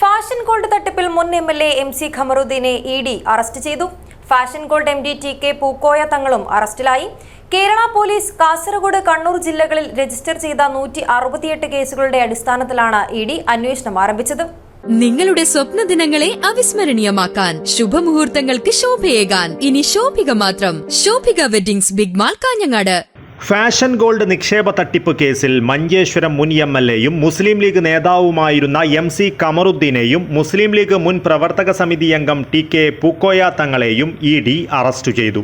Fashion gold തട്ടിപ്പിൽ മുൻ M L A M C ഖമറുദ്ദീനെ E D arrest ചെയ്തു. Fashion gold M D T K Pookkoya തങ്ങളും അറസ്റ്റിലായി. Kerala police Kasaragod Kannur ജില്ലകളിൽ രജിസ്റ്റർ ചെയ്ത നൂറ്റി അറുപത്തിയെട്ട് കേസുകളുടെ അടിസ്ഥാനത്തിലാണ് ഇ ഡി അന്വേഷണം ആരംഭിച്ചത്. നിങ്ങളുടെ സ്വപ്ന ദിനങ്ങളെ അവിസ്മരണീയമാക്കാൻ ശുഭമുഹൂർത്തങ്ങൾക്ക് ശോഭയേകാൻ. ഇനി ശോഭിക മാത്രം. Shobhika weddings big mall Kanhangad. Fashion gold നിക്ഷേപ തട്ടിപ്പ് കേസിൽ മഞ്ചേശ്വരം മുൻ എം എൽ എയും മുസ്ലിം ലീഗ് നേതാവുമായിരുന്ന എം സി കമറുദ്ദീനെയും മുസ്ലിം ലീഗ് മുൻ പ്രവർത്തക സമിതി അംഗം ടി കെ പൂക്കോയ തങ്ങളെയും ഇ ഡി അറസ്റ്റ് ചെയ്തു.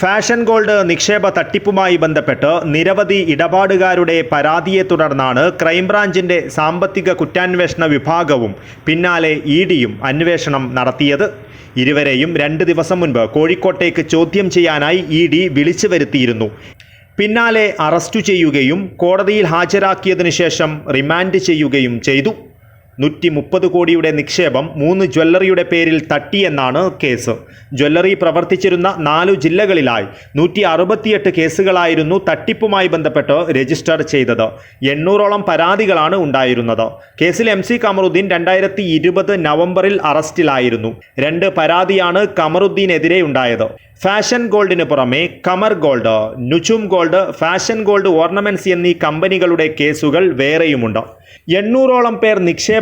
ഫാഷൻ ഗോൾഡ് നിക്ഷേപ തട്ടിപ്പുമായി ബന്ധപ്പെട്ട് നിരവധി ഇടപാടുകാരുടെ പരാതിയെ തുടർന്നാണ് ക്രൈംബ്രാഞ്ചിന്റെ സാമ്പത്തിക കുറ്റാന്വേഷണ വിഭാഗവും പിന്നാലെ ഇ ഡിയും അന്വേഷണം നടത്തിയത്. ഇരുവരെയും രണ്ട് ദിവസം മുൻപ് കോഴിക്കോട്ടേക്ക് ചോദ്യം ചെയ്യാനായി ഇ ഡി വിളിച്ചു വരുത്തിയിരുന്നു. പിന്നാലെ അറസ്റ്റു ചെയ്യുകയും കോടതിയിൽ ഹാജരാക്കിയതിനു ശേഷം റിമാൻഡ് ചെയ്യുകയും ചെയ്തു. നൂറ്റി മുപ്പത് കോടിയുടെ നിക്ഷേപം മൂന്ന് ജ്വല്ലറിയുടെ പേരിൽ തട്ടിയെന്നാണ് കേസ്. ജ്വല്ലറി പ്രവർത്തിച്ചിരുന്ന നാലു ജില്ലകളിലായി നൂറ്റി അറുപത്തിയെട്ട് കേസുകളായിരുന്നു തട്ടിപ്പുമായി ബന്ധപ്പെട്ട് രജിസ്റ്റർ ചെയ്തത്. എണ്ണൂറോളം പരാതികളാണ് ഉണ്ടായിരുന്നത്. കേസിൽ എം സി കമറുദ്ദീൻ രണ്ടായിരത്തി ഇരുപത് നവംബറിൽ അറസ്റ്റിലായിരുന്നു. രണ്ട് പരാതിയാണ് കമറുദ്ദീനെതിരെ ഉണ്ടായത്. ഫാഷൻ ഗോൾഡിന് പുറമെ Qamar gold Nujoom gold fashion gold ornaments എന്നീ കമ്പനികളുടെ കേസുകൾ വേറെയുമുണ്ട്. എണ്ണൂറോളം പേർ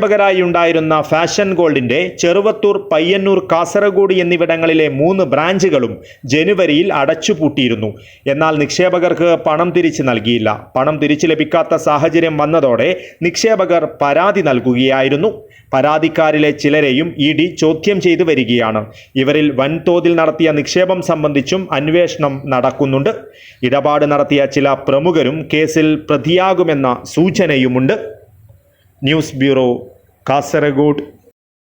നിക്ഷേപകരായി ഉണ്ടായിരുന്ന ഫാഷൻ ഗോൾഡിന്റെ ചെറുവത്തൂർ പയ്യന്നൂർ കാസർഗോഡ് എന്നിവിടങ്ങളിലെ മൂന്ന് ബ്രാഞ്ചുകളും ജനുവരിയിൽ അടച്ചുപൂട്ടിയിരുന്നു. എന്നാൽ നിക്ഷേപകർക്ക് പണം തിരിച്ചു നൽകിയില്ല. പണം തിരിച്ചു ലഭിക്കാത്ത സാഹചര്യം വന്നതോടെ നിക്ഷേപകർ പരാതി നൽകുകയായിരുന്നു. പരാതിക്കാരിലെ ചിലരെയും ഇ ഡി ചോദ്യം ചെയ്തു വരികയാണ്. ഇവരിൽ വൻതോതിൽ നടത്തിയ നിക്ഷേപം സംബന്ധിച്ചും അന്വേഷണം നടക്കുന്നുണ്ട്. ഇടപാട് നടത്തിയ ചില പ്രമുഖരും കേസിൽ പ്രതിയാകുമെന്ന സൂചനയുമുണ്ട്. News bureau Kasaragod